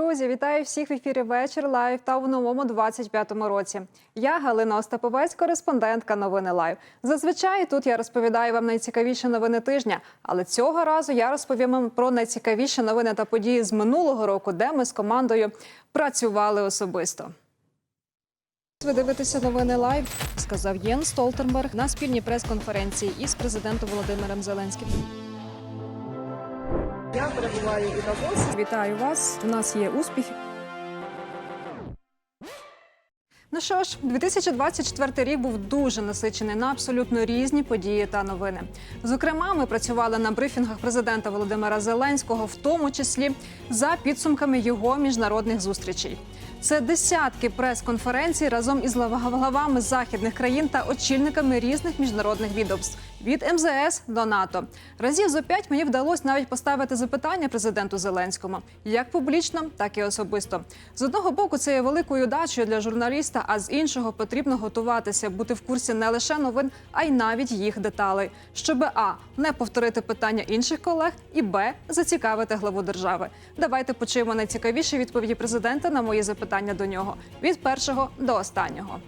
Друзі, вітаю всіх в ефірі вечір лайв та в новому 25-му році. Я Галина Остаповець, кореспондентка новини Лайв. Зазвичай тут я розповідаю вам найцікавіші новини тижня, але цього разу я розповім вам про найцікавіші новини та події з минулого року, де ми з командою працювали особисто. Ви дивитеся новини лайв, сказав Єн Столтенберг на спільній прес-конференції із президентом Володимиром Зеленським. Перебуваю у Давосі. Вітаю вас. У нас є успіхи. Ну що ж, 2024 рік був дуже насичений на абсолютно різні події та новини. Зокрема, ми працювали на брифінгах президента Володимира Зеленського, в тому числі за підсумками його міжнародних зустрічей. Це десятки прес-конференцій разом із главами західних країн та очільниками різних міжнародних відомств від МЗС до НАТО. Разів зо п'ять мені вдалося навіть поставити запитання президенту Зеленському як публічно, так і особисто. З одного боку, це є великою дачею для журналіста, а з іншого потрібно готуватися, бути в курсі не лише новин, а й навіть їх деталей, щоб а не повторити питання інших колег, і б зацікавити главу держави. Давайте почуємо найцікавіші відповіді президента на мої запитання до нього від першого до останнього.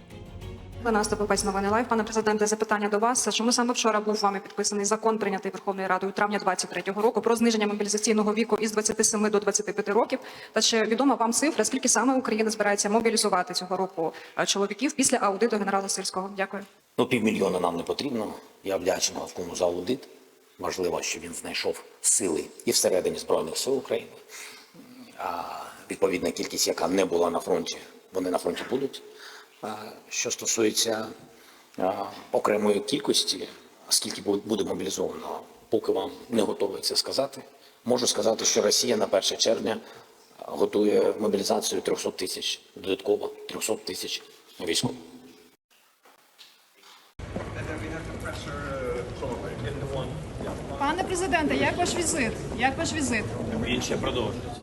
Олена Остаповець, новини лайв. Пане президенте, запитання до вас. Чому саме вчора був вами підписаний закон, прийнятий Верховною Радою травня 23-го року про зниження мобілізаційного віку із 27 до 25 років? Та чи відома вам цифра, скільки саме Україна збирається мобілізувати цього року е, чоловіків після аудиту генерала Сирського? Дякую. Ну, півмільйона нам не потрібно. Я вдячний Головкому за аудит. Важливо, що він знайшов сили і всередині Збройних сил України. А відповідна кількість, яка не була на фронті, вони на фронті будуть. Що стосується окремої кількості, скільки буде мобілізовано, поки вам не готовий це сказати. Можу сказати, що Росія на 1 червня готує мобілізацію 300 тисяч, додатково 300 тисяч військових. Пане президенте, як ваш візит? Як ваш візит? Він ще продовжується.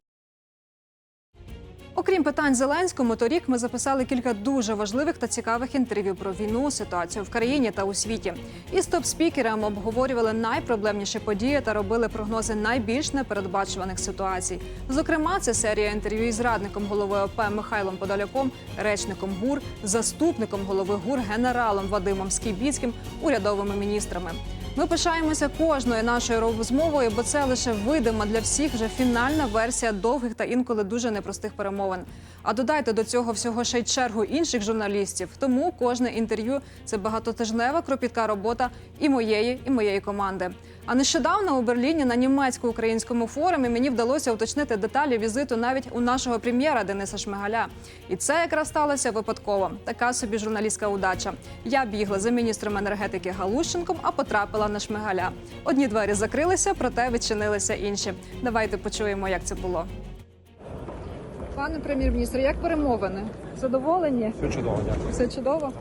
Окрім питань Зеленському, торік ми записали кілька дуже важливих та цікавих інтерв'ю про війну, ситуацію в країні та у світі. Із топ-спікерами обговорювали найпроблемніші події та робили прогнози найбільш непередбачуваних ситуацій. Зокрема, це серія інтерв'ю із радником голови ОП Михайлом Подоляком, речником ГУР, заступником голови ГУР генералом Вадимом Скібіцьким, урядовими міністрами. Ми пишаємося кожною нашою розмовою, бо це лише видима для всіх вже фінальна версія довгих та інколи дуже непростих перемовин. А додайте до цього всього ще й чергу інших журналістів. Тому кожне інтерв'ю це багатотижнева кропітка робота і моєї, і моєї команди. А нещодавно у Берліні на німецько-українському форумі мені вдалося уточнити деталі візиту навіть у нашого прем'єра Дениса Шмигаля. І це якраз сталося випадково. Така собі журналістська удача. Я бігла за міністром енергетики Галущенком, а потрапила на Шмигаля. Одні двері закрилися, проте відчинилися інші. Давайте почуємо, як це було. Пане прем'єр-міністр, як перемовини? Задоволені? Все чудово, дякую. Все чудово.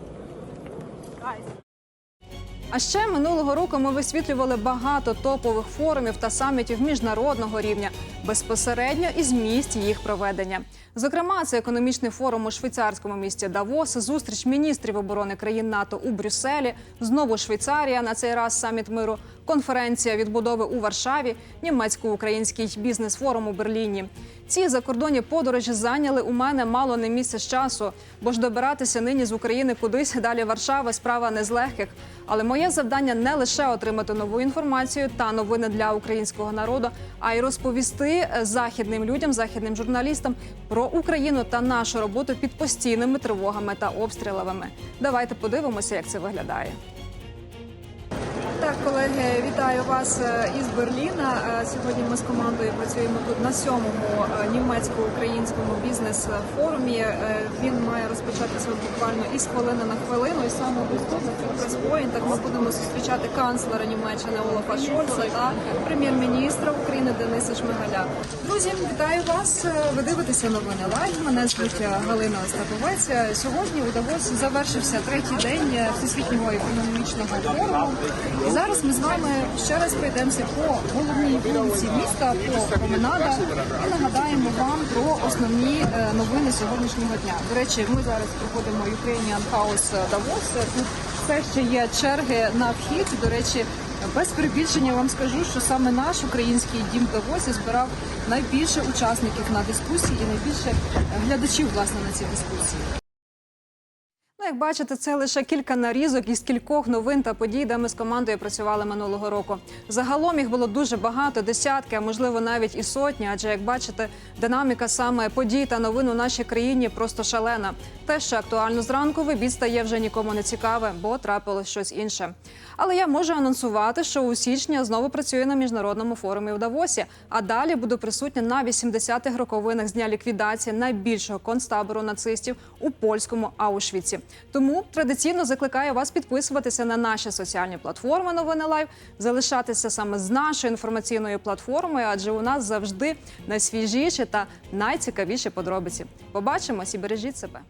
А ще минулого року ми висвітлювали багато топових форумів та самітів міжнародного рівня безпосередньо із місць їх проведення. Зокрема, це економічний форум у швейцарському місті Давос, зустріч міністрів оборони країн НАТО у Брюсселі, знову Швейцарія на цей раз саміт миру, конференція відбудови у Варшаві, німецько-український бізнес-форум у Берліні. Ці закордонні подорожі зайняли у мене мало не місяць часу, бо ж добиратися нині з України кудись далі Варшави справа не з легких. Але моє завдання не лише отримати нову інформацію та новини для українського народу, а й розповісти е, західним людям, західним журналістам про Україну та нашу роботу під постійними тривогами та обстрілами. Давайте подивимося, як це виглядає. Колеги, вітаю вас е, із Берліна. Е, Сьогодні ми з командою працюємо тут на сьомому е, німецько-українському бізнес-форумі. Він має розпочатися буквально із хвилини на хвилину. І саме тут цих прес-поінтах ми будемо зустрічати канцлера Німеччини Олафа Шольца та прем'єр-міністра України Дениса Шмигаля. Друзі, вітаю вас. Ви дивитеся новини лайв. Мене звуть Галина Остаповець. Сьогодні у Давосі завершився третій день всесвітнього економічного форуму. І зараз ми з вами ще раз пройдемося по головній вулиці міста, по променадах і нагадаємо вам про основні е, новини сьогоднішнього дня. До речі, ми зараз проходимо Ukrainian House Davos. Тут все ще є черги на вхід. До речі, Без перебільшення вам скажу, що саме наш український дім Давосі збирав найбільше учасників на дискусії і найбільше глядачів власне на ці дискусії. Як бачите, це лише кілька нарізок із кількох новин та подій, де ми з командою працювали минулого року. Загалом їх було дуже багато, десятки, а можливо навіть і сотні. Адже як бачите, динаміка саме подій та новин у нашій країні просто шалена. Те, що актуально зранку, вибіт стає вже нікому не цікаве, бо трапилось щось інше. Але я можу анонсувати, що у січні я знову працюю на міжнародному форумі в Давосі. А далі буду присутня на 80-х роковинах з дня ліквідації найбільшого концтабору нацистів у польському Аушвіці. Тому традиційно закликаю вас підписуватися на наші соціальні платформи Новини Лайв, залишатися саме з нашою інформаційною платформою, адже у нас завжди найсвіжіші та найцікавіші подробиці. Побачимось і бережіть себе.